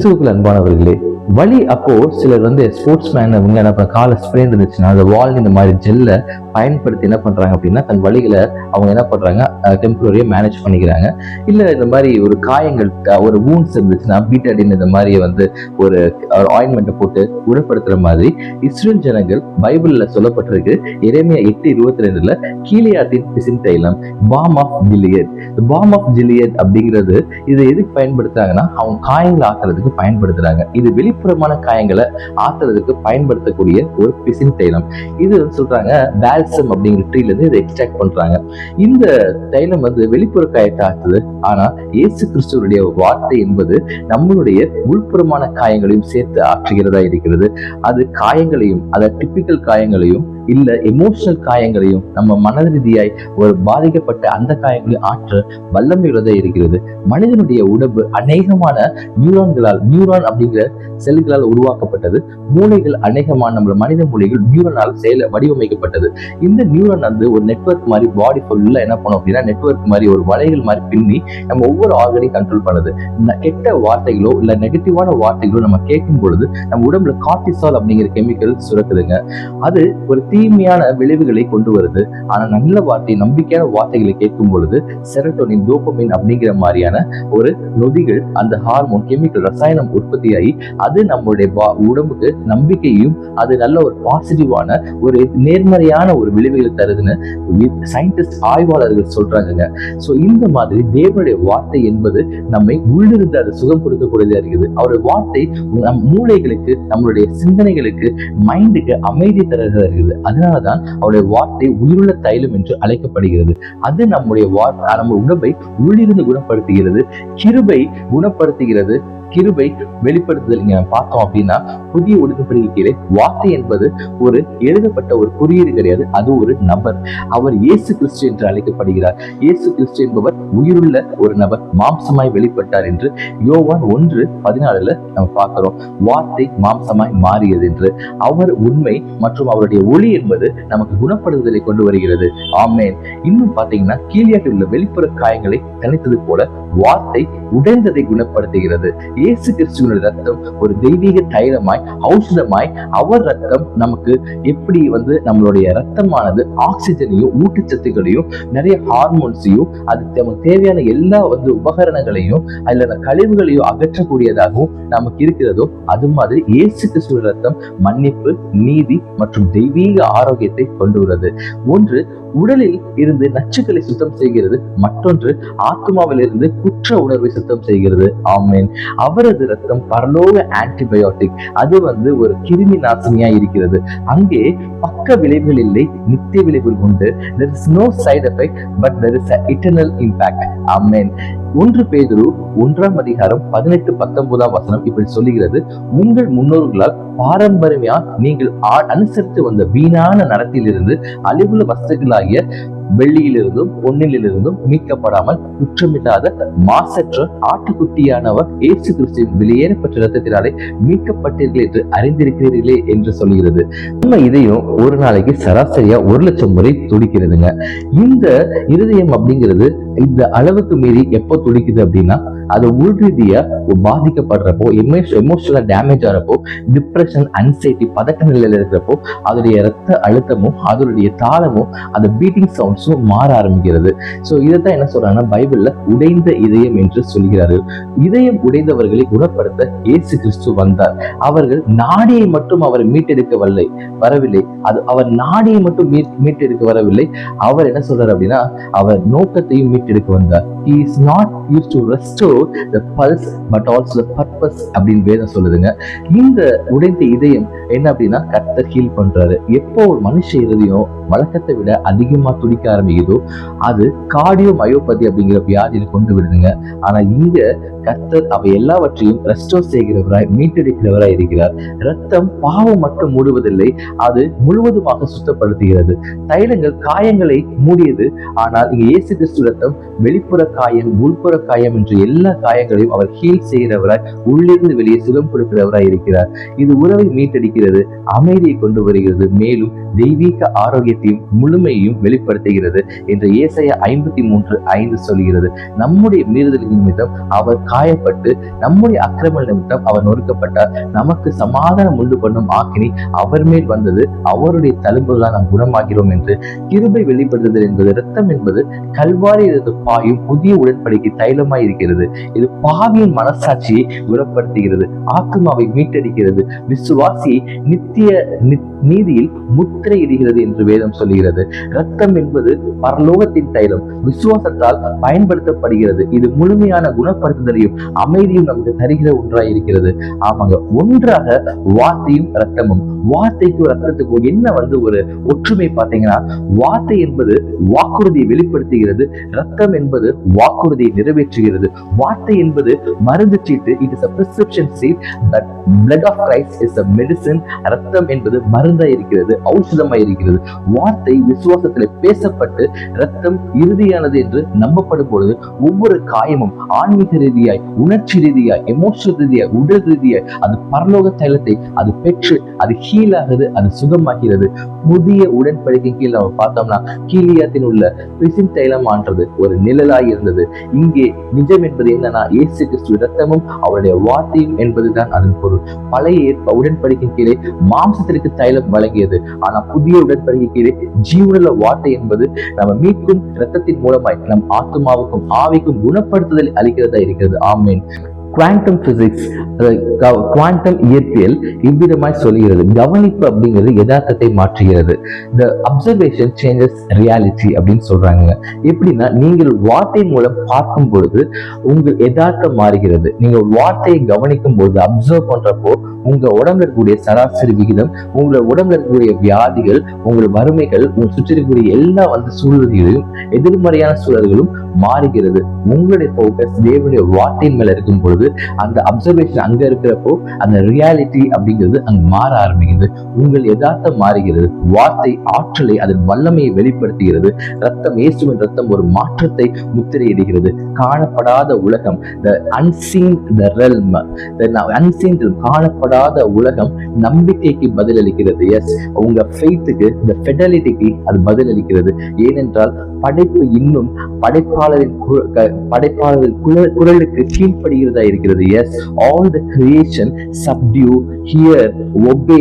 கிறிஸ்துவுக்குள் அன்பானவர்களே வழி அப்போ சிலர் வந்து ஸ்போர்ட்ஸ் மேன் அவங்க என்ன பண்ண கால ஸ்ப்ரெயின் இருந்துச்சுன்னா அந்த வால் இந்த மாதிரி ஜெல்ல பயன்படுத்தி என்ன பண்றாங்க அப்படின்னா தன் வழிகளை அவங்க என்ன பண்றாங்க டெம்பரரியா மேனேஜ் பண்ணிக்கிறாங்க. இல்ல இந்த மாதிரி ஒரு காயங்கள் ஒரு வூண்ட்ஸ் இருந்துச்சுன்னா பீட்டடின் இந்த மாதிரி வந்து ஒரு ஆயின்மெண்ட்டை போட்டு குணப்படுத்துற மாதிரி இஸ்ரேல் ஜனங்கள் பைபிள்ல சொல்லப்பட்டிருக்கு. இறைமையா எட்டு இருபத்தி ரெண்டுல கீழியாட்டின் பிசின் தைலம் balm of Gilead balm of Gilead அப்படிங்கிறது இதை எதுக்கு பயன்படுத்துறாங்கன்னா அவங்க காயங்களை ஆக்குறதுக்கு பயன்படுத்துறாங்க. இது வெளிப்புறமான காயங்களை ஆத்துறதுக்கு பயன்படுத்தக்கூடிய ஒரு பிசின் தைலம். இது வந்து சொல்றாங்க பால்சம் அப்படிங்கிற ட்ரீல இருந்து இதை எக்ஸ்ட்ராக்ட் பண்றாங்க. இந்த தைலம் வந்து வெளிப்புற காயத்தை ஆக்குது ஆனா இயேசு கிறிஸ்துவனுடைய வார்த்தை என்பது நம்மளுடைய உள்புறமான காயங்களையும் சேர்த்து ஆற்றுகிறதா இருக்கிறது. அது காயங்களையும் அதை டிப்பிக்கல் காயங்களையும் இல்ல எமோஷனல் காயங்களையும் நம்ம மன ரீதியாய் ஒரு பாதிக்கப்பட்ட அந்த காயங்களையும் ஆற்ற வல்லமையுள்ளதா இருக்கிறது. மனிதனுடைய உடம்பு அநேகமான நியூரான்களால் நியூரான் அப்படிங்கிற செல்களால் உருவாக்கப்பட்டது. மூளைகள் அநேகமான நம்ம மனித மூளைகள் நியூரனால் செயல வடிவமைக்கப்பட்டது. இந்த நியூரான் வந்து ஒரு நெட்வொர்க் மாதிரி பாடி ஃபுல்லா என்ன பண்ணும் அப்படின்னா நெட்வொர்க் மாதிரி ஒரு வலைகள் மாதிரி பின்னி நம்ம ஒவ்வொரு ஆர்கனையும் கண்ட்ரோல் பண்ணுது. கெட்ட வார்த்தைகளோ இல்ல நெகட்டிவான வார்த்தைகளோ நம்ம கேட்கும் பொழுது நம்ம உடம்புல கார்டிசால் அப்படிங்கிற கெமிக்கல் சுரக்குதுங்க. அது ஒரு தீமையான விளைவுகளை கொண்டு வருது. ஆனா நல்ல வார்த்தை நம்பிக்கையான வார்த்தைகளை கேட்கும் பொழுது செரட்டோனின் தோப்பமின் அப்படிங்கிற மாதிரியான ஒரு நொதிகள் அந்த ஹார்மோன் கெமிக்கல் ரசாயனம் உற்பத்தியாகி அது நம்மளுடைய உடம்புக்கு நம்பிக்கையும் அது நல்ல ஒரு பாசிட்டிவான ஒரு நேர்மறையான ஒரு விளைவுகளை தருதுன்னு சயின்டிஸ்ட் ஆய்வாளர்கள் சொல்றாங்க சோ இந்த மாதிரி தேவனுடைய வார்த்தை என்பது நம்மை உள்ளிருந்து அது சுகம் கொடுக்கக்கூடியதா இருக்குது. அவருடைய வார்த்தை நம் மூளைகளுக்கு நம்மளுடைய சிந்தனைகளுக்கு மைண்டுக்கு அமைதி தருகிறதா இருக்குது. அதனாலதான் அவருடைய வார்த்தை உயிருள்ள தைலம் என்று அழைக்கப்படுகிறது. அது நம்முடைய வார்த்தை நம்ம உடம்பை உள்ளிருந்து குணப்படுத்துகிறது. கிருபை குணப்படுத்துகிறது. கிருபை வெளிப்படுத்துதல் இங்க பார்த்தோம் அப்படின்னா புதிய உடன்படிக்கையிலே வார்த்தை என்பது ஒரு எழுதப்பட்ட ஒரு குறியீடு கிடையாது. அது ஒரு நபர். அவர் இயேசு கிறிஸ்து என்று அழைக்கப்படுகிறார். இயேசு கிறிஸ்து என்பவர் உயிருள்ள ஒரு நபர் மாம்சமாய் வெளிப்பட்டார் என்று யோவான் ஒன்று பதினாலுல நம்ம பார்க்கிறோம். வார்த்தை மாம்சமாய் மாறியது என்று. அவர் உண்மை மற்றும் அவருடைய ஒளி என்பது நமக்கு குணப்படுத்துதலை கொண்டு வருகிறது. ஆமேன். இன்னும் பாத்தீங்கன்னா கீழியாட்டில் உள்ள வெளிப்புற காயங்களை தனித்தது போல வார்த்தை உடைந்ததை குணப்படுத்துகிறது. இயேசு கிறிஸ்துவினுடைய ரத்தம் ஒரு தெய்வீக தைலமாய் ஔஷதமாய் அவர் ரத்தம் நமக்கு எப்படி வந்து நம்மளுடைய ரத்தமானது ஆக்சிஜனையும் ஊட்டச்சத்துக்களையும் நிறைய ஹார்மோன்ஸையும் அது நமக்கு தேவையான எல்லா வந்து உபகரணங்களையும் அதில் கழிவுகளையும் அகற்றக்கூடியதாகவும் நமக்கு இருக்கிறதோ அது மாதிரி இயேசு கிறிஸ்துவின் ரத்தம் மன்னிப்பு நீதி மற்றும் தெய்வீக ஆரோக்கியத்தை கொண்டு வருது. ஒன்று உடலில் இருந்து நச்சுக்களை சுத்தம் செய்கிறது. மற்றொன்று ஆத்மாவில் இருந்து குற்ற உணர்வை சுத்தம் செய்கிறது. ஆமேன். அவரது ரத்தம் பரலோக ஆன்டிபயோட்டிக் அது வந்து ஒரு கிருமி நாசினியா இருக்கிறது. அங்கே பக்க விளைவுகள் இல்லை நித்திய விளைவுகள் உண்டு. There is no side effect but there is eternal impact amen ஒன்று பேதுரு ஒன்றாம் அதிகாரம் பதினெட்டு பத்தொன்பதாம் வசனம் இப்படி சொல்லுகிறது. உங்கள் முன்னோர்களால் பாரம்பரியமா நீங்கள் அனுசரித்து வந்த வீணான நடத்திலிருந்து அழிவுள்ள வஸ்துகளாகிய வெள்ளியிலிருந்தும் பொன்னிலிருந்தும் மீட்கப்படாமல் குற்றமில்லாத மாசற்ற ஆட்டுக்குட்டியானவர் இயேசு கிறிஸ்துவின் வெளியேறப்பட்ட ரத்தத்தினாலே மீட்கப்பட்டீர்கள் என்று அறிந்திருக்கிறீர்களே என்று சொல்கிறது. நம்ம இதையும் ஒரு நாளைக்கு சராசரியா ஒரு லட்சம் முறை துடிக்கிறதுங்க. இந்த இருதயம் அப்படிங்கிறது இந்த அளவுக்கு மீறி எப்போ துடிக்குது அப்படின்னா அது உள் ரீதியா பாதிக்கப்படுறப்போ எமோஷனலா டேமேஜ் ஆகிறப்போ டிப்ரெஷன் அன்சைட்டி பதக்க நிலையில இருக்கிறப்போ அதோடைய ரத்த அழுத்தமும் அதனுடைய தாளமும் அந்த பீட்டிங் சவுண்ட் சவுண்ட்ஸும் மாற ஆரம்பிக்கிறது. ஸோ இதைத்தான் என்ன சொல்றாங்கன்னா பைபிள்ல உடைந்த இதயம் என்று சொல்கிறார்கள். இதயம் உடைந்தவர்களை குணப்படுத்த இயேசு கிறிஸ்து வந்தார். அவர்கள் நாடியை மட்டும் அவர் மீட்டெடுக்க வரலை வரவில்லை. அது அவர் நாடியை மட்டும் மீட்டெடுக்க வரவில்லை. அவர் என்ன சொல்றார் அப்படின்னா அவர் நோக்கத்தையும் மீட்டெடுக்க வந்தார். He is not used to restore the pulse but also the purpose அப்படின்னு வேதம் சொல்லுதுங்க. இந்த உடைந்த இதயம் என்ன அப்படின்னா கத்தர் ஹீல் பண்றாரு. எப்போ ஒரு மனுஷ இருதயம் வழக்கத்தை விட அதிகமா துடிக்க ஆரம்பிக்குதோ அது கார்டியோ மயோபதி அப்படிங்கிற வியாதியில் கொண்டு விடுதுங்க. ஆனா இங்க கத்தர் அவை எல்லாவற்றையும் ரெஸ்டோர் செய்கிறவராய் மீட்டெடுக்கிறவராய் இருக்கிறார். ரத்தம் பாவம் மட்டும் மூடுவதில்லை அது முழுவதுமாக சுத்தப்படுத்துகிறது. தைலங்கள் காயங்களை மூடியது ஆனால் இங்க இயேசு கிறிஸ்து ரத்தம் வெளிப்புற காயம் உள்புற காயம் என்று எல்லா காயங்களையும் அவர் ஹீல் செய்கிறவராய் உள்ளிருந்து வெளியே சுகம் கொடுக்கிறவராய் இருக்கிறார். இது உறவை மீட்டடிக்கிறது அமைதியை கொண்டு வருகிறது மேலும் தெய்வீக ஆரோக்கியத்தையும் முழுமையையும் வெளிப்படுத்துகிறது என்று ஏசாயா ஐம்பத்தி மூன்று ஐந்து சொல்கிறது. நம்முடைய மீறுதல் நிமித்தம் அவர் காயப்பட்டு நம்முடைய அக்கிரம நிமித்தம் அவர் நொறுக்கப்பட்டார். நமக்கு சமாதானம் உண்டு பண்ணும் ஆக்கினி அவர் மேல் வந்தது அவருடைய தழும்புகளால் நாம் குணமாகிறோம் என்று கிருபை வெளிப்படுத்துதல் என்பது ரத்தம் என்பது கல்வாரியிலிருந்து பாயும் புதிய உடன்படிக்கை தைலமாய் இருக்கிறது. இது பாவியின் மனசாட்சியை குணப்படுத்துகிறது ஆத்மாவை மீட்டடிக்கிறது. விசுவாசியை நித்திய நீதியில் முத்திரையிடுகிறது என்று வேதம் சொல்லுகிறது. ரத்தம் என்பது பரலோகத்தின் தைலம். விசுவாசத்தால் பயன்படுத்தப்படுகிறது. இது முழுமையான குணப்படுத்துதலையும் அமைதியும் நமக்கு தருகிற ஒன்றாய் இருக்கிறது ஆமாங்க ஒன்றாக வார்த்தையும் ரத்தமும் வார்த்தைக்கும் ரத்தத்துக்கும் என்ன வந்து ஒரு ஒற்றுமை பார்த்தீங்கன்னா வார்த்தை என்பது வாக்குறுதியை வெளிப்படுத்துகிறது. ரத்தம் என்பது வாக்குறுதியை நிறைவேற்றுகிறது. வார்த்தை என்பது மருந்து சீட்டு it is a prescription sheet that blood of Christ is a medicine ரத்தம் என்பது மருந்தாய் இருக்கிறது ஔஷதமாய் இருக்கிறது. வார்த்தை விசுவாசத்தில் பேசப்பட்டு ரத்தம் இறுதியானது என்று நம்பப்படும் பொழுது ஒவ்வொரு காயமும் ஆன்மீக ரீதியாய் உணர்ச்சி ரீதியாய் எமோஷனல் ரீதியாய் உடல் ரீதியாய் அது பரலோக தைலத்தை அது பெற்று அது ஹீல் ஆகுது அது சுகமாகிறது. புதிய உடன்படிக்கை கீழே நம்ம பார்த்தோம்னா கீழியாத்தின் உள்ள பிசின் தைலம் ஆன்றது ஒரு நிழலாய் இருந்தது. இங்கே நிஜம் என்பது என்னன்னா இயேசு கிறிஸ்து ரத்தமும் அவருடைய வார்த்தையும் என்பதுதான் அதன் பொருள். பழைய உடன்படிக்கை கீழே மாம்சத்திற்கு தைலம் வழங்கியது. ஆனா புதிய உடன்படிக்கை கீழே ஜீவனுள்ள வார்த்தை என்பது நம்ம மீட்கும் ரத்தத்தின் மூலமாய் நம் ஆத்மாவுக்கும் ஆவிக்கும் குணப்படுத்துதல் அளிக்கிறதா இருக்கிறது. ஆமீன். குவாண்டம் பிசிக்ஸ் குவாண்டம் இயற்பியல் இவ்விதமாய் சொல்கிறது. கவனிப்பு அப்படிங்கிறது யதார்த்தத்தை மாற்றுகிறது. த அப்சர்வேஷன் சேஞ்சஸ் ரியாலிட்டி அப்படின்னு சொல்றாங்க. எப்படின்னா நீங்கள் வார்த்தை மூலம் பார்க்கும் பொழுது உங்கள் யதார்த்தம் மாறுகிறது. நீங்கள் வார்த்தையை கவனிக்கும் பொழுது அப்சர்வ் பண்றப்போ உங்க உடம்புல இருக்கக்கூடிய சராசரி விகிதம் உங்களை உடம்புல இருக்கக்கூடிய வியாதிகள் உங்கள் வறுமைகள் உங்க சுற்றி இருக்கக்கூடிய எல்லா வந்து சூழல்களையும் எதிர்மறையான சூழல்களும் மாறுகிறது. உங்களுடைய ஃபோக்கஸ் தேவனுடைய வார்த்தையின் மேல இருக்கும் பொழுது அந்த அப்சர்வேஷன் அங்க இருக்கிறப்போ அந்த ரியாலிட்டி அப்படிங்கிறது அங்க மாற ஆரம்பிக்கிறது உங்கள் யதார்த்தம் மாறுகிறது. வார்த்தை ஆற்றலை அதன் வல்லமையை வெளிப்படுத்துகிறது. ரத்தம் இயேசுவின் ரத்தம் ஒரு மாற்றத்தை முத்திரையிடுகிறது. காணப்படாத உலகம் the unseen the realm unseen காணப்படாத உலகம் நம்பிக்கைக்கு பதிலளிக்கிறது. எஸ் உங்க ஃபெய்த்துக்கு இந்த ஃபெடலிட்டிக்கு அது பதிலளிக்கிறது. ஏனென்றால் படைப்பு இன்னும் படைப்பாளரின் படைப்பாளரின் குரல் குரலுக்கு கீழ்ப்படுகிறதா இருக்கிறது. Yes all the creation subdue here obey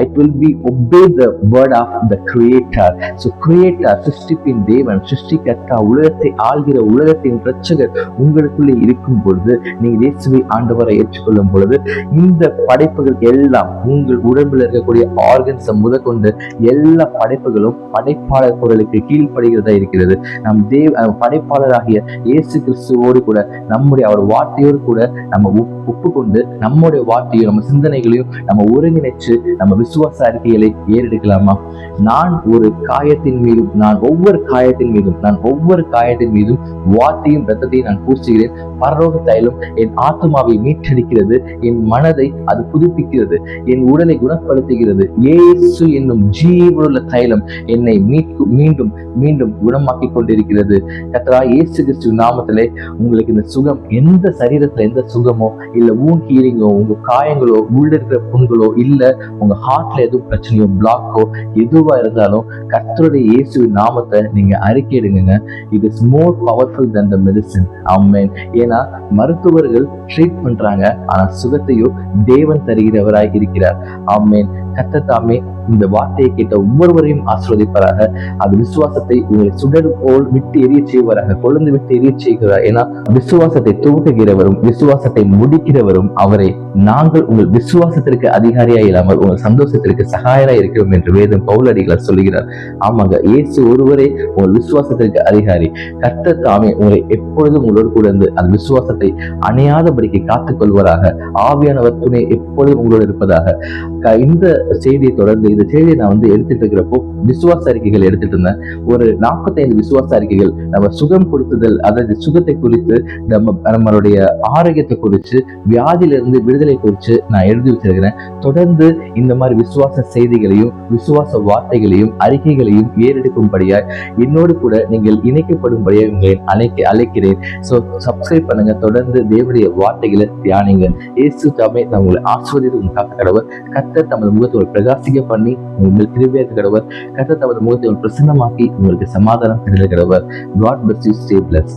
it will be obey the word of the creator so creator சிருஷ்டிப்பின் தேவன் சிருஷ்டிகர்த்தா உலகத்தை ஆள்கிற உலகத்தின் ரட்சகர் உங்களுக்குள்ளே இருக்கும் பொழுது நீங்கள் இயேசுவை ஆண்டவரை ஏற்றுக்கொள்ளும் பொழுது இந்த படை படைப்புகள் எல்லாம் உங்கள் உடம்பில் இருக்கக்கூடிய ஆர்கன்ஸை முதற்கொண்டு எல்லா படைப்புகளும் படைப்பாளர் குரலுக்கு கீழ்ப்படுகிறதா இருக்கிறது. நம் தேவ படைப்பாளராகிய இயேசு கிறிஸ்துவோடு கூட நம்முடைய அவர் வார்த்தையோடு கூட நம்ம ஒப்- ஒப்புக்கொண்டு நம்முடைய வார்த்தையும் நம்ம சிந்தனைகளையும் நம்ம ஒருங்கிணைச்சு நம்ம விசுவாச அறிக்கைகளை ஏறெடுக்கலாமா? நான் ஒரு காயத்தின் மீதும் நான் ஒவ்வொரு காயத்தின் மீதும் நான் ஒவ்வொரு காயத்தின் மீதும் வார்த்தையும் ரத்தத்தையும் நான் பூசுகிறேன். பரலோக தைலம் என் ஆத்மாவை மீட்டெடுக்கிறது. என் மனதை அது புதுப்பிக்கிறது. என் உடலை குணப்படுத்துகிறது. ஏசு என்னும் ஜீவனுள்ள தைலம் என்னை மீட்கு மீண்டும் மீண்டும் குணமாக்கி கொண்டிருக்கிறது. கத்தரா இயேசு கிறிஸ்து நாமத்திலே உங்களுக்கு இந்த சுகம் எந்த சரீரத்துல எந்த சுகமோ இல்ல ஊன் ஹீலிங்கோ உங்க காயங்களோ உள்ள இருக்கிற புண்களோ இல்ல உங்க ஹார்ட்ல எதுவும் பிரச்சனையோ பிளாக்கோ எதுவா இருந்தாலும் கத்தருடைய இயேசுவின் நாமத்தை நீங்க அறிக்கையிடுங்க it is more powerful than the medicine ஆமேன் ஏன்னா மருத்துவர்கள் ட்ரீட் பண்றாங்க. ஆனா சுகத்தையோ தேவன் தருகிறவராய் இருக்கிறார். ஆமேன். கத்த தாமே இந்த வார்த்தையை கேட்ட ஒவ்வொருவரையும் ஆசிர்வதிப்பாராக. அது விசுவாசத்தை உங்களை சுடர் போல் விட்டு எரிய செய்வாராக. கொழுந்து விட்டு எரிய செய்கிறார். ஏன்னா விசுவாசத்தை துவக்குகிறவரும் விசுவாசத்தை முடிக்கிறவரும் அவரை நாங்கள் உங்கள் விசுவாசத்திற்கு அதிகாரியா இல்லாமல் உங்கள் சந்தோஷத்திற்கு சகாயரா இருக்கிறோம் என்று வேதம் பவுலடிகளார் சொல்லுகிறார். ஆமாங்க இயேசு ஒருவரே உங்கள் விசுவாசத்திற்கு அதிகாரி. கத்த தாமே உங்களை எப்பொழுதும் உங்களோடு கூட இருந்து அந்த விசுவாசத்தை அணையாதபடிக்கு காத்துக்கொள்வராக. ஆவியானவர் துணை எப்பொழுதும் உங்களோடு இருப்பதாக. இந்த செய்தியை தொடர்ந்து இந்த செய்தியை நான் வந்து எடுத்துட்டு இருக்கிறப்போ விசுவாச அறிக்கைகள் எடுத்துட்டு இருந்தேன். ஒரு நாற்பத்தைந்து விசுவாச அறிக்கைகள் நம்ம சுகம் கொடுத்துதல் அதாவது சுகத்தை குறித்து நம்ம நம்மளுடைய ஆரோக்கியத்தை குறித்து வியாதியிலிருந்து விடுதலை குறித்து நான் எழுதி வச்சிருக்கிறேன். தொடர்ந்து இந்த மாதிரி விசுவாச செய்திகளையும் விசுவாச வார்த்தைகளையும் அறிக்கைகளையும் ஏறெடுக்கும்படியாய் என்னோடு கூட நீங்கள் இணைக்கப்படும்படியாக உங்களை அழைக்க அழைக்கிறேன். ஸோ சப்ஸ்கிரைப் பண்ணுங்க. தொடர்ந்து தேவனுடைய வார்த்தைகளை தியானிங்க. இயேசு தாமே தங்களை உங்களை ஆஸ்வதித்து உங்கள் கடவுள். கடவர் கத்தர் தமது முகத்தை ஒரு பிரகாசிக்க பண்ணி உங்கள் திருவியர் கடவர் கத்த தமது முகத்தை ஒரு பிரசன்னமாக்கி உங்களுக்கு சமாதானம் கிடைக்கிற God bless you stay bless